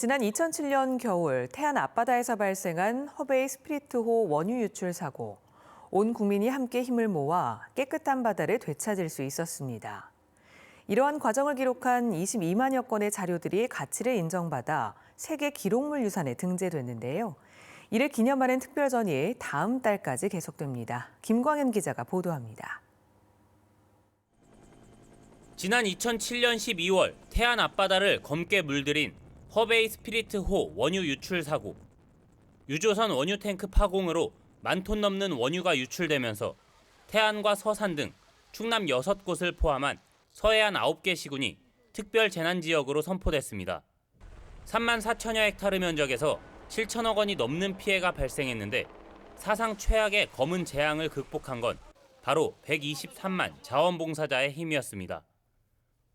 지난 2007년 겨울 태안 앞바다에서 발생한 허베이 스피리트호 원유 유출 사고. 온 국민이 함께 힘을 모아 깨끗한 바다를 되찾을 수 있었습니다. 이러한 과정을 기록한 22만여 건의 자료들이 가치를 인정받아 세계 기록물 유산에 등재됐는데요. 이를 기념하는 특별전이 다음 달까지 계속됩니다. 김광현 기자가 보도합니다. 지난 2007년 12월 태안 앞바다를 검게 물들인 허베이 스피리트호 원유 유출 사고. 유조선 원유 탱크 파공으로 만 톤 넘는 원유가 유출되면서 태안과 서산 등 충남 6곳을 포함한 서해안 9개 시군이 특별 재난 지역으로 선포됐습니다. 3만 4천여 헥타르 면적에서 7천억 원이 넘는 피해가 발생했는데 사상 최악의 검은 재앙을 극복한 건 바로 123만 자원봉사자의 힘이었습니다.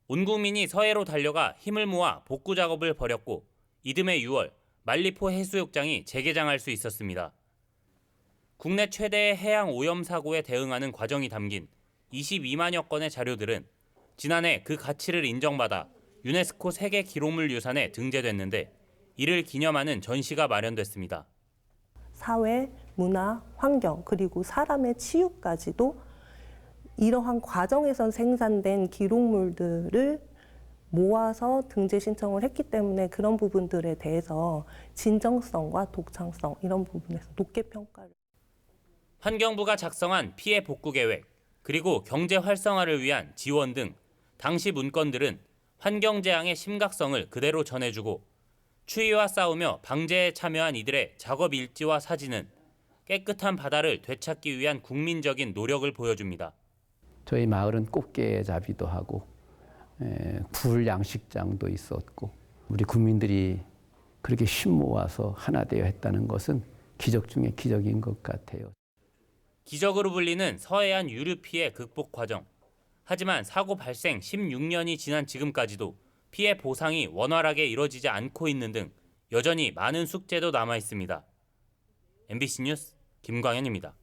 온 국민이 서해로 달려가 힘을 모아 복구 작업을 벌였고 이듬해 6월 만리포 해수욕장이 재개장할 수 있었습니다. 국내 최대의 해양 오염 사고에 대응하는 과정이 담긴 22만여 건의 자료들은 지난해 그 가치를 인정받아 유네스코 세계 기록물 유산에 등재됐는데 이를 기념하는 전시가 마련됐습니다. 사회, 문화, 환경, 그리고 사람의 치유까지도 이러한 과정에서 생산된 기록물들을 모아서 등재 신청을 했기 때문에 그런 부분들에 대해서 진정성과 독창성 이런 부분에서 높게 평가를 환경부가 작성한 피해 복구 계획, 그리고 경제 활성화를 위한 지원 등 당시 문건들은 환경 재앙의 심각성을 그대로 전해주고 추위와 싸우며 방제에 참여한 이들의 작업 일지와 사진은 깨끗한 바다를 되찾기 위한 국민적인 노력을 보여줍니다. 저희 마을은 꽃게잡이도 하고 에, 굴 양식장도 있었고 우리 국민들이 그렇게 힘 모아서 하나 되어 했다는 것은 기적 중의 기적인 것 같아요. 기적으로 불리는 서해안 유류 피해 극복 과정. 하지만 사고 발생 16년이 지난 지금까지도 피해 보상이 원활하게 이뤄지지 않고 있는 등 여전히 많은 숙제도 남아 있습니다. MBC 뉴스 김광현입니다.